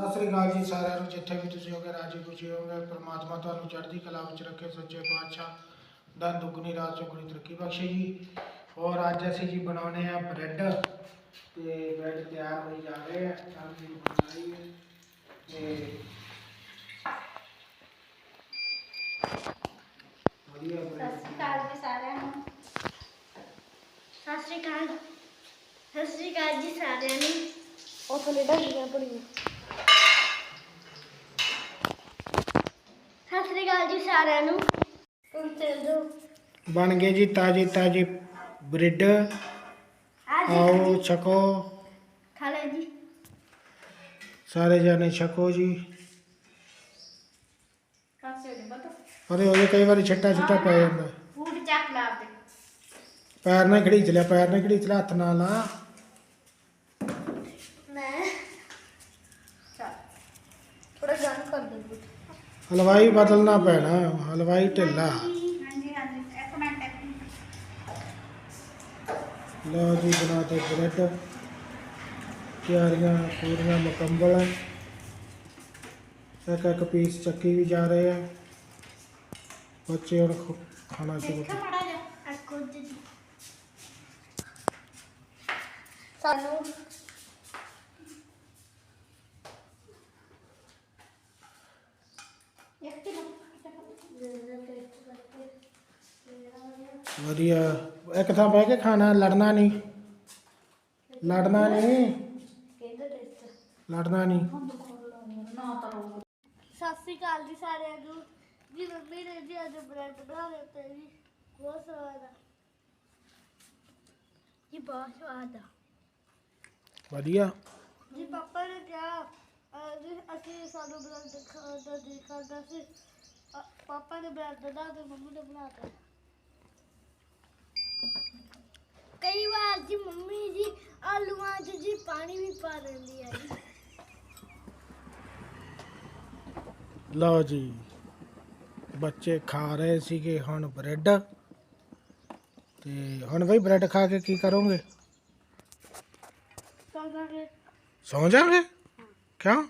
ਸਤਿ ਸ੍ਰੀ ਅਕਾਲ ਜੀ ਸਾਰਿਆਂ ਨੂੰ ਜਿੱਥੇ ਵੀ ਤੁਸੀਂ ਹੋਗੇ ਰਾਜੀ ਖੁਸ਼ੀ ਹੋਗੇ ਪ੍ਰਮਾਤਮਾ ਤੁਹਾਨੂੰ ਚੜ੍ਹਦੀ ਕਲਾ ਵਿੱਚ ਰੱਖੇ ਸੱਚੇ ਪਾਤਸ਼ਾਹ ਦਾ ਦੁੱਗਣੀ ਰਾਤ ਚੌਗੁਣੀ ਤਰੱਕੀ ਬਖਸ਼ੇ ਜੀ। ਔਰ ਅੱਜ ਅਸੀਂ ਜੀ ਬਣਾਉਣੇ ਆ ਬ੍ਰੈਡ ਤੇ ਬ੍ਰੈਡ ਤਿਆਰ ਹੋਈ ਜਾ ਰਹੇ ਆ। ਚੱਲ ਜੀ ਬਣਾਈ ਹੈ ਤੇ ਵਧੀਆ ਸਤਿ ਬ੍ਰੈਡ ਸ਼੍ਰੀ ਅਕਾਲ ਜੀ ਸਾਰਿਆਂ ਨੂੰ। ਸਤਿ ਸ਼੍ਰੀ ਅਕਾਲ। ਸਤਿ ਸ਼੍ਰੀ ਅਕਾਲ ਜੀ ਸਾਰਿਆਂ ਨੂੰ। ਉਹ ਥੋੜੇ ਢੱਕੀਆਂ ਪੜੀਆਂ ਸਤਿ ਸ਼੍ਰੀ ਅਕਾਲ ਜੀ ਸਾਰਿਆਂ ਨੂੰ। ਹੁਣ ਚੱਲ ਬਣ ਗਏ ਜੀ ਤਾਜੀ ਤਾਜੀ ਬ੍ਰੈਡ। ਆਓ ਛਕੋ। ਖਾ ਲੈ ਜੀ। ਸਾਰੇ ਜਾਣੇ ਛਕੋ ਜੀ। ਕਾਸੇ ਦੇ ਬਤਾ ਪਰ ਉਹਦੇ ਕਈ ਵਾਰੀ ਛੱਟਾ ਛੱਟਾ ਪੈ ਜਾਂਦਾ। ਫੂਡ ਚੱਕ ਲਾ ਦੇ ਪੈਰ ਨਾਲ ਖੜੀਚ ਲਿਆ ਪੈਰ ਨਾਲ ਖੜੀਚ ਲਿਆ ਹੱਥ ਨਾਲ ਲਾ ਮੈਂ ਚੱਲ ਥੋੜਾ ਗਰਮ ਕਰ ਦੇ ਬੁੱਤ ਹਲਵਾਈ ਬਦਲਣਾ ਪੈਣਾ ਹਲਵਾਈ ਢਿੱਲਾ। ਹਾਂਜੀ ਹਾਂਜੀ ਇੱਕ ਮਿੰਟ ਇੱਕ ਮਿੰਟ ਲਓ ਜੀ ਬਣਾ ਤੇ ਬ੍ਰੈਡ। ਤਿਆਰੀਆਂ ਪੂਰੀਆਂ ਮੁਕੰਮਲ। ਹੈ ਇੱਕ ਇੱਕ ਪੀਸ ਚੱਕੀ ਵੀ ਜਾ ਰਹੇ ਆ। ਬੱਚੇ ਹੁਣ ਖ- ਖਾਣਾ ਸ਼ੁਰੂ ਮੜਾ ਜੀ ਸਾਨੂੰ ਇੱਕ ਕਿਲੋ ਵਧੀਆ। ਇੱਕ ਥਾਂ ਬਹਿ ਕੇ ਖਾਣਾ ਲੜਨਾ ਨਹੀਂ। ਲੜਨਾ ਨਹੀਂ। ਲੜਨਾ ਨਹੀਂ। ਸਤਿ ਸ਼੍ਰੀ ਅਕਾਲ ਜੀ ਸਾਰਿਆਂ ਨੂੰ। ਜੀ ਮੰਮੀ ਨੇ ਜੀ ਅੱਜ ਬ੍ਰੈਡ ਬਣਾ ਦਿੱਤੇ ਜੀ ਬਹੁਤ ਸਵਾਦ ਆ। ਜੀ ਬਹੁਤ ਸਵਾਦ ਆ। ਵਧੀਆ। ਜੀ ਪਾਪਾ ਨੇ ਕਿਹਾ ਅਹ, ਜੀ ਅਸੀਂ ਸਾਨੂੰ ਬ੍ਰੈਡ ਖਾਣ ਦਾ ਜੀ ਕਰਦਾ ਸੀ। ਅਹ, ਪਾਪਾ ਨੇ ਬ੍ਰੈਡ ਬਣਾ ਤੇ ਮੰਮੀ ਨੇ ਬਣਾਤਾ। ਕਈ ਵਾਰ ਜੀ ਮੰਮੀ ਜੀ ਆਲੂਆਂ 'ਚ ਜੀ ਪਾਣੀ ਵੀ ਪਾ ਦਿੰਦੀ ਆ ਜੀ। ਲਓ ਜੀ ਬੱਚੇ ਖਾ ਰਹੇ ਸੀਗੇ ਹੁਣ ਬ੍ਰੈਡ। ਤੇ ਹੁਣ ਬਈ ਬ੍ਰੈਡ ਖਾ ਕੇ ਕੀ ਕਰੋਗੇ? ਕਰਕੇ ਸੌਂ ਜਾਓਗੇ ਕਿਉਂ?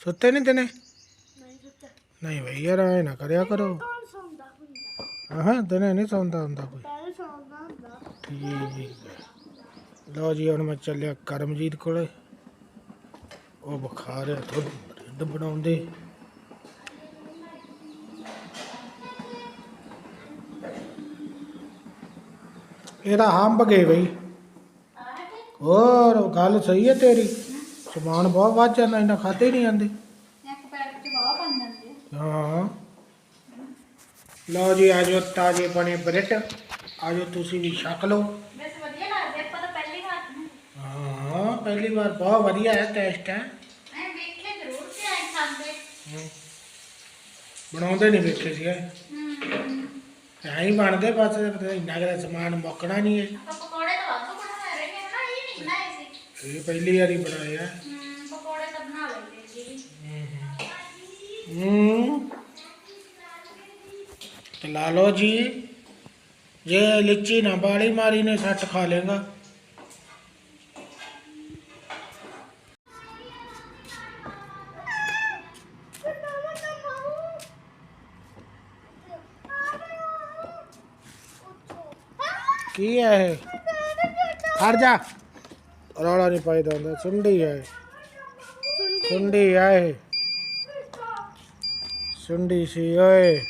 ਸੁੱਤੇ ਨਹੀਂ ਦਿਨੇ? ਨਹੀਂ ਸੁੱਤਾ। ਨਹੀਂ ਬਈ ਯਾਰ ਐ ਨਾ ਕਰਿਆ ਕਰੋ। ਕੌਣ ਸੌਂਦਾ ਹੁੰਦਾ? ਹਾਂ ਦਿਨੇ ਨਹੀਂ ਸੌਂਦਾ ਹੁੰਦਾ ਕੋਈ। ਪਹਿਲੇ ਸੌਂਦਾ ਹੁੰਦਾ। ਠੀਕ ਹੈ ਲਓ ਜੀ ਹੁਣ ਮੈਂ ਚੱਲਿਆ ਕਰਮਜੀਤ ਕੋਲੇ। ਉਹ ਬੁਖਾਰ ਹੈ ਥੋੜੀ ਬ੍ਰੈਡ ਬਣਾਉਂਦੇ ਇਹਦਾ ਹੰਬ ਗਏ ਬਈ। ਹੋਰ ਗੱਲ ਸਹੀ ਹੈ ਤੇਰੀ। ਸਮਾਨ ਬਹੁਤ ਵੱਧ ਜਾਂਦਾ ਇਹਨਾਂ ਖਾਤੇ ਨਹੀਂ ਬਾਹ ਬਣ ਜਾਂਦੀ ਹਾਂ। ਲਓ ਜੀ ਆਜੋ ਤਾਜੇ ਬਣੇ ਬ੍ਰੈਡ। ਆਜੋ ਤੁਸੀਂ ਵੀ ਛਕ ਲਓ। ਬਸ ਵਧੀਆ ਲੱਗਦੇ ਆਪਾਂ ਤਾਂ ਪਹਿਲੀ ਵਾਰ। ਹਾਂ ਪਹਿਲੀ ਵਾਰ ਬਹੁਤ ਵਧੀਆ ਹੈ ਟੇਸਟ ਹੈ। ਮੈਂ ਵੇਖਿਆ ਜ਼ਰੂਰ ਸੀ ਆਏ ਖਾਂਦੇ। ਹਮ। ਬਣਾਉਂਦੇ ਨਹੀਂ ਵੇਖੇ ਸੀਗੇ। ਹੂੰ। ਐਂ ਹੀ ਬਣਦੇ ਬਸ ਇੰਨਾ ਕੁ ਤਾਂ ਸਮਾਨ ਮੁੱਕਣਾ ਨਹੀਂ ਹੈ। ਆਪਾਂ ਪਕੌੜੇ ਤਾਂ ਵਾਧੂ ਬਣਾ ਰਹੇ ਨੇ ਨਾ ਇਹ ਨਹੀਂ ਬਣਾਏ ਸੀ। ਇਹ ਪਹਿਲੀ ਵਾਰੀ ਬਣਾਏ ਆ। ਹੂੰ ਪਕੌੜੇ ਤਾਂ ਬਣਾ ਲੈਂਦੇ ਜੀ। ਹੂੰ। ਤੇ ਲਾ ਲਓ ਜੀ। ਜੇ ਲਿੱਚੀ ਨਾ ਬਾਲੀ ਮਾਰੀ ਨੇ ਸੱਟ ਖਾ ਲੇਗਾ। ਕੀ ਹੈ ਇਹ? ਹਟ ਜਾ। ਰੌਲਾ ਨਹੀਂ ਪਾਈਦਾ ਹੁੰਦਾ, ਸੁੰਡੀ ਹੈ ਸੁੰਡੀ ਹੈ ਇਹ। ਸੁੰਡੀ ਸੀ ਓਏ।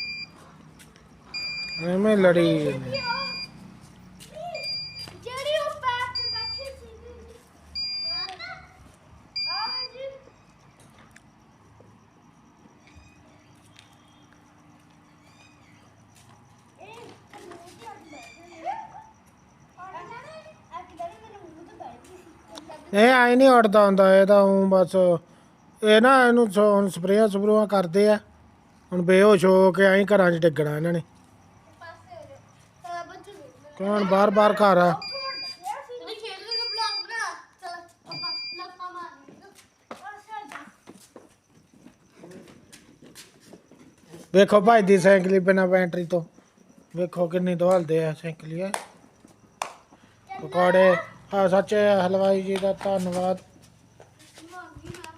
ਐਵੇਂ ਲੜੀ। ਜਾਂਦੀ। ਜਿਹੜੀ ਉਹ ਪੈਰ ਤੇ ਬੈਠੀ ਸੀ ਆ ਜੀ। ਇਹ ਆਈ ਨਹੀਂ ਉੜਦਾ ਹੁੰਦਾ ਇਹ ਤਾਂ ਉਹ ਬਸ ਇਹ ਨਾ ਇਹਨੂੰ ਸ- ਹੁਣ ਸਪਰੇਆਂ ਸਪਰੂਆਂ ਕਰਦੇ ਆ। ਹੁਣ ਬੇਹੋਸ਼ ਹੋ ਕੇ ਆਈ ਘਰਾਂ 'ਚ ਡਿੱਗਣਾ ਇਹਨਾਂ ਨੇ। ਕੌਣ ਬਾਰ-ਬਾਰ ਘਰ ਆ? ਵੇਖੋ ਭਾਈ ਦੀ ਸਾਈਕਲ ਬਿਨਾ ਬੈਟਰੀ ਤੋਂ। ਵੇਖੋ ਕਿੰਨੀ ਦਵਾਲਦੇ ਆ ਸਾਈਕਲ ਇਹ। ਪਕੌੜੇ। ਆ ਸੱਚੇ ਹਲਵਾਈ ਜੀ ਦਾ ਧੰਨਵਾਦ।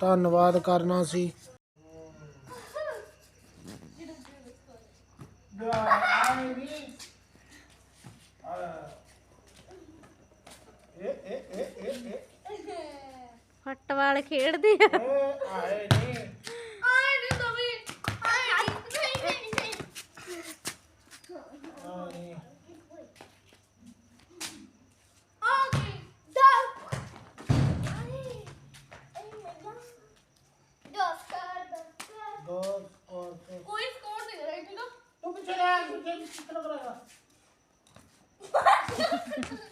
ਧੰਨਵਾਦ ਕਰਨਾ ਸੀ। ਫੁੱਟਬਾਲ ਖੇਡਦੀ ਆ। ਆਏ ਨਹੀਂ ਆਏ ਨਹੀਂ ਤੂੰ ਆਏ ਨਹੀਂ ਨਹੀਂ ਨਹੀਂ ਆਗੇ ਦੋ ਔਰ ਤੇ- ਕੋਈ ਸਕੋਰ ਨਹੀਂ ਰਾਈਟ ਨਾ ਤੂੰ ਪਿੱਛੇ ਰਹਿ ਤੂੰ ਕਿੱਥੇ ਕਿੱਥੇ ਕਰਾਇਆ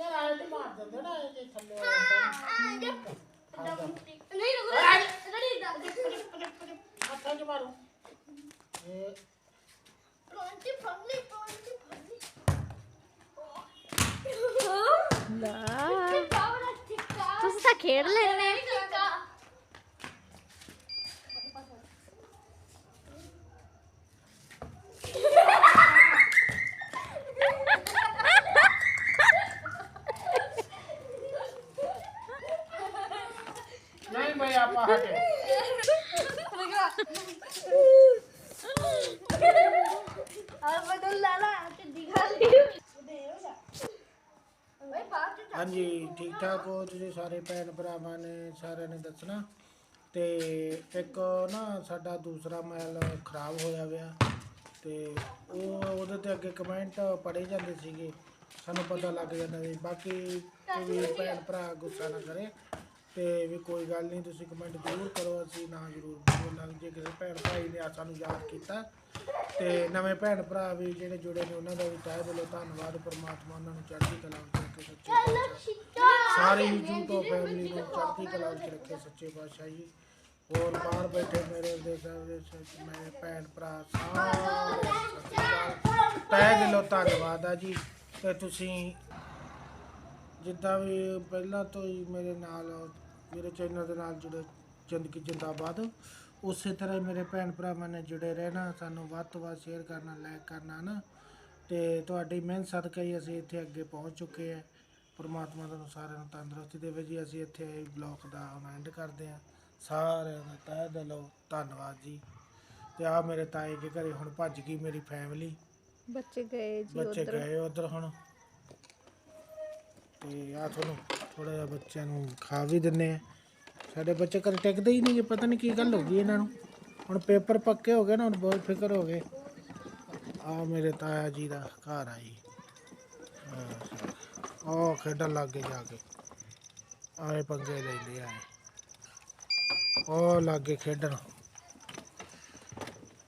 ਯਾਰ ਆਏ ਤੇ ਤੁਸੀਂ ਤਾਂ ਖੇਡ ਲੈਣੇ ਠੀਕ ਠਾਕ ਹੋ ਤੁਸੀਂ ਸਾਰੇ ਭੈਣ ਭਰਾਵਾਂ ਨੇ ਸਾਰਿਆਂ ਨੇ ਦੱਸਣਾ। ਤੇ ਇੱਕ ਨਾ ਸਾਡਾ ਦੂਸਰਾ ਮੈਲ ਖਰਾਬ ਹੋਇਆ ਹੋਇਆ ਤੇ ਉਹ ਉਹਦੇ ਤੇ ਅੱਗੇ ਕਮੈਂਟ ਪੜੇ ਜਾਂਦੇ ਸੀਗੇ। ਸਾਨੂੰ ਪਤਾ ਲੱਗ ਜਾਂਦਾ ਸੀ ਬਾਕੀ ਕੋਈ ਵੀ ਭੈਣ ਭਰਾ ਗੁੱਸਾ ਨਾ ਕਰੇ। ਤੇ ਵੀ ਕੋਈ ਗੱਲ ਨਹੀਂ, ਤੁਸੀਂ ਕਮੈਂਟ ਜ਼ਰੂਰ ਕਰੋ, ਅਸੀਂ ਨਾ ਜ਼ਰੂਰ ਬੋਲਾਂਗੇ ਜੇ। ਕਿਸੇ ਭੈਣ ਭਾਈ ਨੇ ਸਾਨੂੰ ਯਾਦ ਕੀਤਾ। ਤੇ ਨਵੇਂ ਭੈਣ ਭਰਾ ਵੀ ਜਿਹੜੇ ਜੁੜੇ ਨੇ, ਉਹਨਾਂ ਦਾ ਵੀ ਤਹਿ ਦਿਲੋਂ ਧੰਨਵਾਦ। ਪਰਮਾਤਮਾ ਉਹਨਾਂ ਨੂੰ ਚੜ੍ਹਦੀ ਕਲਾ ਵਿੱਚ ਰੱਖੇ ਸੱਚੇ ਪਾਤਸ਼ਾਹ ਸਾਰੀ YouTube ਫੈਮਿਲੀ ਨੂੰ ਚੜ੍ਹਦੀ ਕਲਾ ਵਿੱਚ ਰੱਖੇ ਸੱਚੇ ਪਾਤਸ਼ਾਹ ਜੀ। ਹੋਰ ਬਾਹਰ ਬੈਠੇ ਮੇਰੇ ਦੇਸ਼ਾਂ ਵਿੱਚ ਮੇਰੇ ਭੈਣ ਭਰਾ ਸਾਰੇ। ਸਤਿ ਸ਼੍ਰੀ ਅਕਾਲ। ਦਿਲੋਂ ਧੰਨਵਾਦ ਆ ਜੀ। ਤੇ ਤੁਸੀਂ ਜਿੱਦਾਂ ਵੀ ਪਹਿਲਾਂ ਤੋਂ ਹੀ ਮੇਰੇ ਨਾਲ, ਮੇਰੇ ਚੈਨਲ ਦੇ ਨਾਲ ਜੁੜੇ ਜ਼ਿੰਦਗੀ ਜਿੰਦਾਬਾਦ। ਉਸੇ ਤਰ੍ਹਾਂ ਹੀ ਮੇਰੇ ਭੈਣ ਭਰਾਵਾਂ ਨੇ ਜੁੜੇ ਰਹਿਣਾ, ਸਾਨੂੰ ਵੱਧ ਤੋਂ ਵੱਧ ਸ਼ੇਅਰ ਕਰਨਾ ਲਾਈਕ ਕਰਨਾ ਨਾ ਤੇ ਤੁਹਾਡੀ ਮਿਹਨਤ ਸਦਕਾ ਹੀ ਅਸੀਂ ਇੱਥੇ ਅੱਗੇ ਪਹੁੰਚ ਚੁੱਕੇ ਹਾਂ ਪਰਮਾਤਮਾ ਤੁਹਾਨੂੰ ਸਾਰਿਆਂ ਨੂੰ ਤੰਦਰੁਸਤੀ ਦੇਵੇ ਜੀ। ਅਸੀਂ ਇੱਥੇ ਇਹ ਬਲੌਗ ਦਾ ਐਂਡ ਕਰਦੇ ਹਾਂ। ਸਾਰਿਆਂ ਦਾ ਤਹਿ ਦਿਲੋਂ ਧੰਨਵਾਦ ਜੀ। ਤੇ ਆ ਮੇਰੇ ਤਾਏ ਦੇ ਘਰੇ ਹੁਣ ਭੱਜ ਗਈ ਮੇਰੀ ਫੈਮਿਲੀ ਬੱਚੇ ਗਏ ਜੀ ਬੱਚੇ ਉਧਰ। ਗਏ ਉਧਰ ਹੁਣ। ਤੇ ਆ ਤੁਹਾਨੂੰ ਥੋੜਾ ਜਿਹਾ ਬੱਚਿਆਂ ਨੂੰ ਖਾ ਵੀ ਦਿੰਨੇ ਆ ਸਾਡੇ ਬੱਚੇ ਘਰ ਟਿਕਦੇ ਹੀ ਨਹੀਂ ਗੇ, ਪਤਾ ਨਹੀਂ ਕੀ ਗੱਲ ਹੋ ਗਈ ਇਹਨਾਂ ਨੂੰ। ਹੁਣ ਪੇਪਰ ਪੱਕੇ ਹੋ ਗਏ ਨਾ ਹੁਣ ਬਹੁਤ ਫਿਕਰ ਹੋ ਗਏ। ਆ ਮੇਰੇ ਤਾਇਆ ਜੀ ਦਾ ਘਰ ਆਈ ਉਹ ਖੇਡਣ ਲੱਗ ਗਏ ਜਾ ਕੇ। ਆਏ ਪੰਗੇ ਲੈਂਦੇ ਆ। ਉਹ ਲੱਗ ਗਏ ਖੇਡਣ।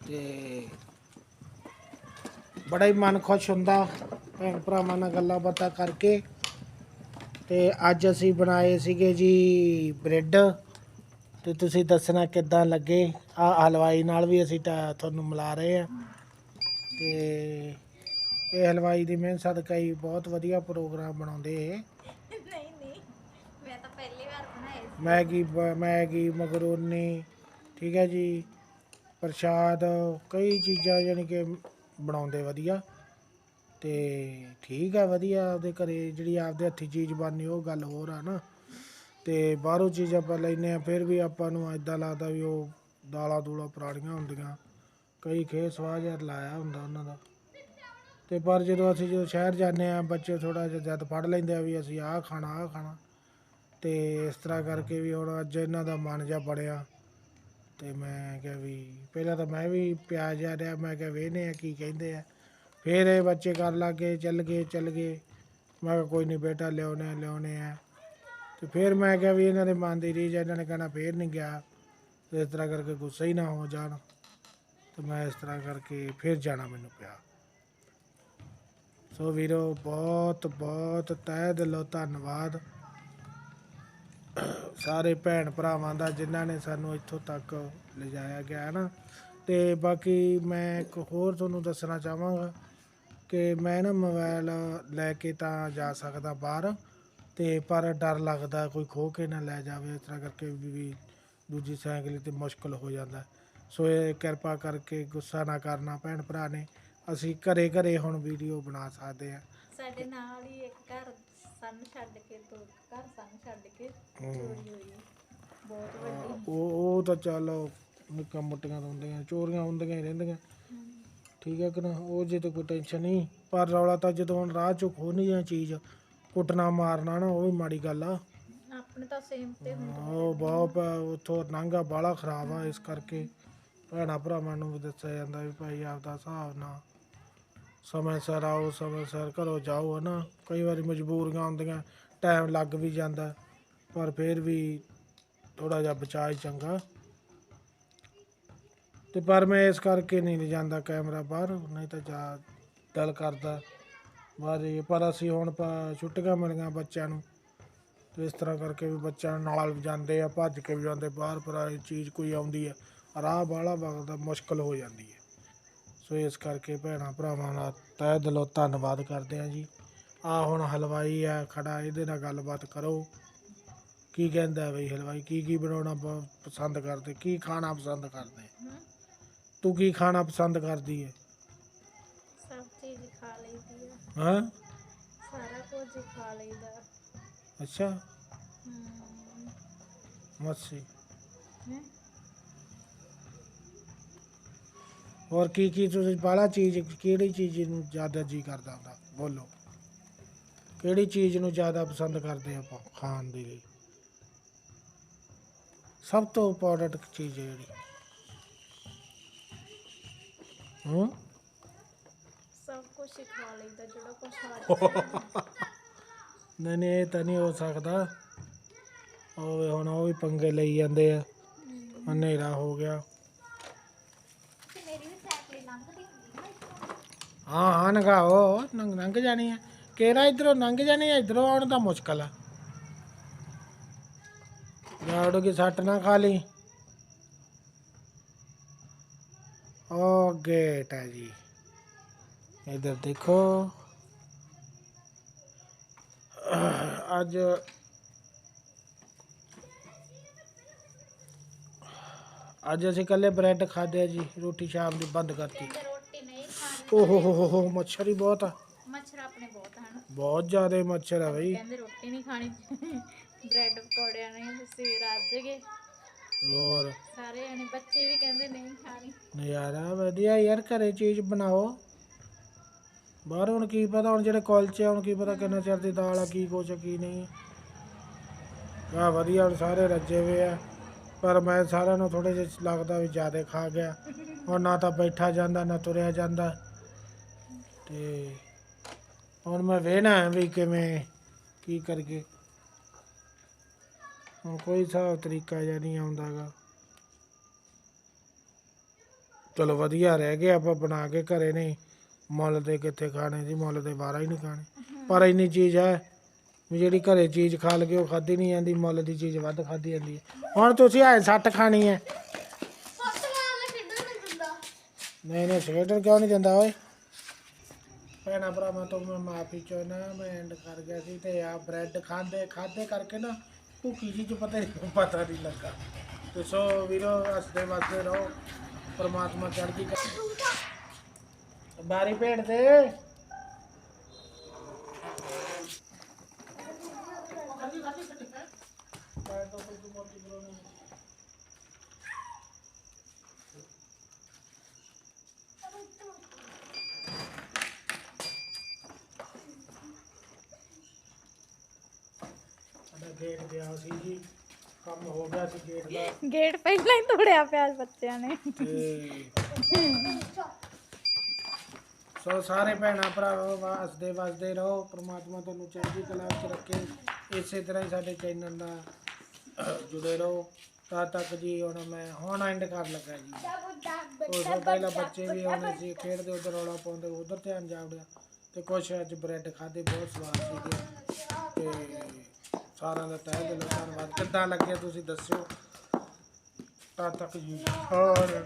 ਤੇ ਬੜਾ ਹੀ ਮਨ ਖੁਸ਼ ਹੁੰਦਾ, ਭੈਣ ਭਰਾਵਾਂ ਨਾਲ ਗੱਲਾਂ ਬਾਤਾਂ ਕਰਕੇ। ਤੇ ਅੱਜ ਅਸੀਂ ਬਣਾਏ ਸੀਗੇ ਜੀ ਬ੍ਰੈਡ। ਤੇ ਤੁਸੀਂ ਦੱਸਣਾ ਕਿੱਦਾਂ ਲੱਗੇ? ਆ ਹਲਵਾਈ ਨਾਲ ਵੀ ਅਸੀਂ ਤਾਂ ਤੁਹਾਨੂੰ ਮਿਲਾ ਰਹੇ ਆ। ਤੇ ਇਹ ਹਲਵਾਈ ਦੀ ਮਿਹਨਤ ਸਦਕਾ ਹੀ ਬਹੁਤ ਵਧੀਆ ਪ੍ਰੋਗਰਾਮ ਬਣਾਉਂਦੇ ਨਹੀਂ ਨਹੀਂ। ਮੈਂ ਤਾਂ ਪਹਿਲੀ ਵਾਰ ਬਣਾਏ ਮੈਗੀ ਬ- ਮੈਗੀ ਮਗਰੋਨੀ ਠੀਕ ਹੈ ਜੀ ਪ੍ਰਸ਼ਾਦ ਕਈ ਚੀਜ਼ਾਂ ਯਾਨੀ ਕਿ ਬਣਾਉਂਦੇ ਵਧੀਆ। ਤੇ ਠੀਕ ਹੈ ਵਧੀਆ ਆਪਦੇ ਘਰੇ ਜਿਹੜੀ ਆਪਦੇ ਹੱਥੀ ਚੀਜ਼ ਬਣਨੀ ਉਹ ਗੱਲ ਹੋਰ ਆ ਨਾ। ਤੇ ਬਾਹਰੋਂ ਚੀਜ਼ ਆਪਾਂ ਲੈਨੇ ਆ ਫਿਰ ਵੀ ਆਪਾਂ ਨੂੰ ਇਦਾਂ ਲੱਗਦਾ ਵੀ ਉਹ ਦਾਲਾਂ ਦੂਲਾਂ ਪੁਰਾਣੀਆਂ ਹੁੰਦੀਆਂ। ਕਈ ਖੇ ਸਵਾਦ ਜਿਹਾ ਲਾਇਆ ਹੁੰਦਾ ਉਹਨਾਂ ਦਾ। ਤੇ ਪਰ ਜਦੋਂ ਅਸੀਂ ਜਦੋਂ ਸ਼ਹਿਰ ਜਾਂਦੇ ਆ ਬੱਚੇ ਥੋੜਾ ਜਿਹਾ ਜਦ ਫੜ ਲੈਂਦੇ ਆ ਵੀ ਅਸੀਂ ਆਹ ਖਾਣਾ ਆਹ ਖਾਣਾ। ਤੇ ਇਸ ਤਰ੍ਹਾਂ ਕਰਕੇ ਵੀ ਹੁਣ ਅੱਜ ਇਹਨਾਂ ਦਾ ਮਨ ਜਾ ਬੜਿਆ ਤੇ ਮੈਂ ਕਿਹਾ ਵੀ ਪਹਿਲਾਂ ਤਾਂ ਮੈਂ ਵੀ ਪਿਆ ਜਾ ਰਿਹਾ, ਮੈਂ ਕਿਹਾ ਵੇਹਨੇ ਆ ਕੀ ਕਹਿੰਦੇ ਆ। ਫਿਰ ਇਹ ਬੱਚੇ ਕਰ ਲੱਗੇ ਚੱਲ ਗਏ ਚੱਲ ਗਏ। ਮੈਂ ਕਿਹਾ ਕੋਈ ਨਹੀਂ ਬੇਟਾ, ਲਿਆਉਣੇ ਆ ਲਿਆਉਣੇ ਆ। ਤੇ ਫਿਰ ਮੈਂ ਕਿਹਾ ਵੀ ਇਹਨਾਂ ਦੇ ਮਨ ਦੀ ਰੀਝ ਇਹਨਾਂ ਨੇ ਕਹਿਣਾ ਫੇਰ ਨਹੀਂ ਗਿਆ। ਇਸ ਤਰ੍ਹਾਂ ਕਰਕੇ ਗੁੱਸਾ ਹੀ ਨਾ ਹੋ ਜਾਣ। ਤੇ ਮੈਂ ਇਸ ਤਰ੍ਹਾਂ ਕਰਕੇ ਫਿਰ ਜਾਣਾ ਮੈਨੂੰ ਪਿਆ। ਸੋ ਵੀਰੋ, ਬਹੁਤ ਬਹੁਤ ਤਹਿ ਦਿਲੋਂ ਧੰਨਵਾਦ ਸਾਰੇ ਭੈਣ ਭਰਾਵਾਂ ਦਾ ਜਿਨ੍ਹਾਂ ਨੇ ਸਾਨੂੰ ਇੱਥੋਂ ਤੱਕ ਲਿਜਾਇਆ ਗਿਆ, ਹੈ ਨਾ? ਤੇ ਬਾਕੀ ਮੈਂ ਇੱਕ ਹੋਰ ਤੁਹਾਨੂੰ ਦੱਸਣਾ ਚਾਹਾਂਗਾ ਕਿ ਮੈਂ ਨਾ ਮੋਬਾਈਲ ਲੈ ਕੇ ਤਾਂ ਜਾ ਸਕਦਾ ਬਾਹਰ, ਤੇ ਪਰ ਡਰ ਲੱਗਦਾ ਕੋਈ ਖੋ ਕੇ ਨਾ ਲੈ ਜਾਵੇ, ਇਸ ਤਰ੍ਹਾਂ ਕਰਕੇ ਵੀ ਵੀ ਦੂਜੀ ਸਾਈਕਲ ਤੇ ਮੁਸ਼ਕਲ ਹੋ ਜਾਂਦਾ। ਸੋ ਇਹ ਕਿਰਪਾ ਕਰਕੇ ਗੁੱਸਾ ਨਾ ਕਰਨਾ ਭੈਣ ਭਰਾ ਨੇ। ਅਸੀਂ ਘਰੇ ਘਰੇ ਹੁਣ ਵੀਡੀਓ ਬਣਾ ਸਕਦੇ ਆ ਸਾਡੇ ਨਾਲ ਹੀ ਇੱਕ ਘਰ ਸਾਨੂੰ ਛੱਡ ਕੇ ਦੋ ਘਰ ਸਾਨੂੰ ਛੱਡ ਕੇ। ਚੋਰੀ ਹੋਈ। ਬਹੁਤ ਵੱਡੀ ਉਹ ਉਹ ਤਾਂ ਚੱਲ ਨਿੱਕਾ ਮੁੱਟੀਆਂ ਤਾਂ ਹੁੰਦੀਆਂ ਚੋਰੀਆਂ ਹੁੰਦੀਆਂ ਹੀ ਰਹਿੰਦੀਆਂ। ਠੀਕ ਹੈ ਕਿ ਨਾ ਉਹ ਜੇ ਤਾਂ ਕੋਈ ਟੈਨਸ਼ਨ ਨਹੀਂ ਪਰ ਰੌਲਾ ਤਾਂ ਜਦੋਂ ਹੁਣ ਰਾਹ ਚੋਂ ਖੋਹਣੀ ਆ ਚੀਜ਼ ਕੁੱਟਣਾ ਮਾਰਨਾ ਨਾ ਉਹ ਵੀ ਮਾੜੀ ਗੱਲ ਆ। ਆਪਣੇ ਤਾਂ ਸੇਮ ਤੇ ਹੁੰਦਾ ਉਹ ਬਹੁਤ ਉਥੋਂ ਨਾਂਗਾ ਬਾਲਾ ਖਰਾਬ ਆ ਇਸ ਕਰਕੇ। ਭੈਣਾ ਭਰਾਵਾਂ ਨੂੰ ਵੀ ਦੱਸਿਆ ਜਾਂਦਾ ਵੀ ਭਾਈ ਆਪਦਾ ਹਿਸਾਬ ਨਾਲ ਸਮੇਂ ਸਿਰ ਆਓ, ਸਮੇਂ ਸਿਰ ਘਰੋਂ ਜਾਓ ਹਨਾ। ਕਈ ਵਾਰੀ ਮਜਬੂਰੀਆਂ ਹੁੰਦੀਆਂ ਟਾਈਮ ਲੱਗ ਵੀ ਜਾਂਦਾ, ਪਰ ਫਿਰ ਵੀ ਥੋੜਾ ਜਿਹਾ ਬਚਾਅ ਹੀ ਚੰਗਾ। ਤੇ ਪਰ ਮੈਂ ਇਸ ਕਰਕੇ ਨਹੀਂ ਲਿਜਾਂਦਾ ਕੈਮਰਾ ਬਾਹਰ, ਨਹੀਂ ਤਾਂ ਜਾ ਦਿਲ ਕਰਦਾ ਬਾਹਰ ਹੀ। ਪਰ ਅਸੀਂ ਹੁਣ ਛੁੱਟੀਆਂ ਮਿਲੀਆਂ ਬੱਚਿਆਂ ਨੂੰ, ਤੇ ਇਸ ਤਰ੍ਹਾਂ ਕਰਕੇ ਵੀ ਬੱਚਿਆਂ ਨਾਲ ਵੀ ਜਾਂਦੇ ਆ, ਭੱਜ ਕੇ ਵੀ ਜਾਂਦੇ ਬਾਹਰ, ਪਰ ਇਹ ਚੀਜ਼ ਕੋਈ ਆਉਂਦੀ ਆ, ਰਾਹ ਬਾਹਲਾ ਵਗਦਾ, ਮੁਸ਼ਕਲ ਹੋ ਜਾਂਦੀ ਹੈ ਸੋ ਇਸ ਕਰਕੇ ਭੈਣਾਂ ਭਰਾਵਾਂ ਦਾ ਤਹਿ ਦਿਲੋਂ ਧੰਨਵਾਦ ਕਰਦੇ ਆ ਜੀ। ਆ ਹੁਣ ਹਲਵਾਈ ਆ ਖੜਾ ਇਹਦੇ ਨਾਲ ਗੱਲਬਾਤ ਕਰੋ। ਕੀ ਕਹਿੰਦਾ ਬਈ ਹਲਵਾਈ? ਕੀ ਕੀ ਬਣਾਉਣਾ ਪ- ਪਸੰਦ ਕਰਦੇ? ਕੀ ਖਾਣਾ ਪਸੰਦ ਕਰਦੇ? ਤੂੰ ਕੀ ਖਾਣਾ ਪਸੰਦ ਕਰਦੀ ਹੈ ਸਭ ਚੀਜ਼ ਖਾ ਲਈਦੀ ਆ। ਹਾਂ? ਸਾਰਾ ਕੁਝ ਹੀ ਖਾ ਲਈਦਾ। ਅੱਛਾ। ਹਮ ਮੱਛੀ ਹੈਂ? ਹੋਰ ਕੀ ਕੀ ਤੁਸੀਂ ਬਾਹਲਾ ਚੀਜ਼ ਕਿਹੜੀ ਚੀਜ਼ ਨੂੰ ਜ਼ਿਆਦਾ ਜੀ ਕਰਦਾ ਹੁੰਦਾ? ਬੋਲੋ। ਕਿਹੜੀ ਚੀਜ਼ ਨੂੰ ਜ਼ਿਆਦਾ ਪਸੰਦ ਕਰਦੇ ਆਪਾਂ ਖਾਣ ਦੇ ਲਈ? ਸਭ ਤੋਂ ਇੰਪੋਰਟੈਂਟ ਚੀਜ਼ ਹੈ ਜਿਹੜੀ। ਹੂੰ? ਸਭ ਕੁਝ ਹੀ ਖਾ ਲਈਦਾ ਜਿਹੜਾ ਕੁਝ ਆ ਨਹੀਂ ਨਹੀਂ ਇਹ ਤਾਂ ਨਹੀਂ ਹੋ ਸਕਦਾ। ਉਹ ਹੁਣ ਉਹ ਵੀ ਪੰਗੇ ਲਈ ਜਾਂਦੇ ਆ। ਹਨੇਰਾ ਹੋ ਗਿਆ। ਮੇਰੀ ਵੀ ਸਾਈਕਲ ਲੰਘਦੀ ਹੁੰਦੀ ਨਾ ਇੱਥੋਂ ਹਾਂ ਹਾਂ ਨਗਾਓ ਨੰਗ ਲੰਘ ਜਾਣੀ ਹੈ ਕਿਹੜਾ ਇਧਰੋਂ ਲੰਘ ਜਾਣੀ ਹੈ ਇਧਰੋਂ ਆਉਣ ਦਾ ਮੁਸ਼ਕਲ ਆ ਜਾੜੋ ਕੀ ਸੱਟ ਨਾ ਖਾ ਲਈ ਉਹ ਗੇਟ ਹੈ ਜੀ ਇਧਰ ਦੇਖੋ ਅੱਜ ਅਸੀਂ ਕੱਲੇ ਬ੍ਰੈਡ ਖਾਦੇ ਜੀ ਰੋਟੀ ਸ਼ਾਮ ਦੀ ਬੰਦ ਕਰਤੀ। ਰੋਟੀ ਨਹੀਂ ਖਾਣੀ ਓਹ ਹੋ ਹੋ ਹੋ ਹੋ ਮੱਛਰ ਹੀ ਬਹੁਤ ਆ। ਮੱਛਰ ਆਪਣੇ ਬਹੁਤ ਹਨ। ਬਹੁਤ ਜ਼ਿਆਦਾ ਮੱਛਰ ਆ ਬਈ। ਕਹਿੰਦੇ ਰੋਟੀ ਨਹੀਂ ਖਾਣੀ। ਬ੍ਰੈਡ ਪਕੌੜਿਆਂ ਨੇ ਤੁਸੀਂ ਰੱਜ ਗਏ ਹੋਰ? ਸਾਰੇ ਜਣੇ ਬੱਚੇ ਵੀ ਕਹਿੰਦੇ ਨਹੀਂ ਖਾਣੀ। ਨਜ਼ਾਰਾ ਵਧੀਆ ਯਾਰ ਘਰੇ ਚੀਜ਼ ਬਣਾਓ। ਬਾਹਰ ਹੁਣ ਕੀ ਪਤਾ ਹੁਣ ਜਿਹੜੇ ਕਾਲਜ ਆ ਹੁਣ ਕੀ ਪਤਾ ਕਿੰਨਾ ਚਿਰ ਦੀ ਦਾਲ ਆ ਕੀ ਕੁਛ ਆ, ਕੀ ਨਹੀਂ। ਆ ਵਧੀਆ ਹੁਣ ਸਾਰੇ ਰੱਜੇ ਹੋਏ ਆ। ਪਰ ਮੈਂ ਸਾਰਿਆਂ ਨੂੰ ਥੋੜੇ ਜਿਹਾ ਲੱਗਦਾ ਵੀ ਜ਼ਿਆਦਾ ਖਾ ਗਿਆ। ਹੁਣ ਨਾ ਤਾਂ ਬੈਠਾ ਜਾਂਦਾ, ਨਾ ਤੁਰਿਆ ਜਾਂਦਾ। ਤੇ ਹੁਣ ਮੈਂ ਵੇਹਣਾ ਵੀ ਕਿਵੇਂ, ਕੀ ਕਰਕੇ ਹੁਣ ਕੋਈ ਹਿਸਾਬ ਤਰੀਕਾ ਜਿਹਾ ਨਹੀਂ ਆਉਂਦਾਗਾ ਚਲੋ ਵਧੀਆ ਰਹਿ ਗਿਆ, ਆਪਾਂ ਬਣਾ ਕੇ ਘਰੇ ਨਹੀਂ। ਮੁੱਲ ਦੇ ਕਿੱਥੇ ਖਾਣੇ ਸੀ ਮੁੱਲ ਦੇ ਬਾਹਰ ਹੀ ਨਹੀਂ ਖਾਣੇ। ਪਰ ਇੰਨੀ ਚੀਜ਼ ਹੈ ਵੀ ਜਿਹੜੀ ਘਰੇ ਚੀਜ਼ ਖਾ ਲਗੇ ਉਹ ਖਾਦੀ ਨਹੀਂ ਜਾਂਦੀ ਮੁੱਲ ਦੀ ਚੀਜ਼ ਵੱਧ ਖਾਦੀ ਜਾਂਦੀ ਹੈ। ਹੁਣ ਤੁਸੀਂ ਐ ਸੱਟ ਖਾਣੀ ਹੈ। ਨਹੀਂ ਨਹੀਂ ਨਹੀਂ ਸਿਗਰਟ ਕਿਉਂ ਨਹੀਂ ਦਿੰਦਾ ਓਏ? ਭੈਣਾ ਭਰਾਵਾਂ ਤੋਂ ਮੈਂ ਮਾਫੀ ਚਾਹੁੰਦਾ ਮੈਂ ਐਂਡ ਕਰ ਗਿਆ ਸੀ ਤੇ ਆ ਬ੍ਰੈਡ ਖਾਂਦੇ ਖਾਦੇ ਕਰਕੇ ਨਾ ਭੁੱਖੀ ਜੀ ਚ ਪਤਾ ਨਹੀਂ ਪਤਾ ਨਹੀਂ ਲੱਗਾ। ਤੇ ਸੋ ਵੀਰੋ ਹੱਸਦੇ ਵਸਦੇ ਰਹੋ। ਪਰਮਾਤਮਾ ਚੜ੍ਹਦੀ ਬਾਰੀ ਭੇਡ ਦੇ। ਗੇਟ ਗਿਆ ਸੀ ਜੀ। ਕੰਮ ਹੋ ਗਿਆ ਸੀ ਗੇਟ ਦਾ। ਗੇਟ ਪਹਿਲਾਂ ਹੀ ਤੋੜਿਆ ਪਿਆ ਬੱਚਿਆਂ ਨੇ। ਤੇ ਸੋ ਸਾਰੇ ਭੈਣਾਂ, ਭਰਾਵੋ ਹੱਸਦੇ, ਵਸਦੇ ਰਹੋ। ਪ੍ਰਮਾਤਮਾ ਤੁਹਾਨੂੰ ਚੜ੍ਹਦੀ ਕਲਾ ਵਿੱਚ ਰੱਖੇ। ਇਸੇ ਤਰ੍ਹਾਂ ਹੀ ਸਾਡੇ ਚੈਨਲ ਨਾਲ ਜੁੜੇ ਰਹੋ। ਤਦ ਤੱਕ ਜੀ ਹੁਣ ਮੈਂ ਹੁਣ ਐਂਡ ਕਰ ਲੱਗਾ ਜੀ। ਉਸ ਤੋਂ ਪਹਿਲਾਂ ਬੱਚੇ ਵੀ ਆਉਂਦੇ ਸੀ, ਖੇਡਦੇ, ਉਧਰ ਰੌਲਾ ਪਾਉਂਦੇ, ਉਧਰ ਧਿਆਨ ਜਾਵੜਿਆ ਤੇ ਕੁਛ ਅੱਜ ਬ੍ਰੈਡ ਖਾਦੇ ਬਹੁਤ ਸਵਾਦ ਸੀਗੇ। ਤੇ ਸਾਰਿਆਂ ਦਾ ਤਹਿ ਦਿਲੋਂ ਧੰਨਵਾਦ। ਕਿੱਦਾਂ ਲੱਗਿਆ ਤੁਸੀਂ ਦੱਸਿਓ? ਤਦ ਤੱਕ ਜੀ। ਸਾਰਿਆਂ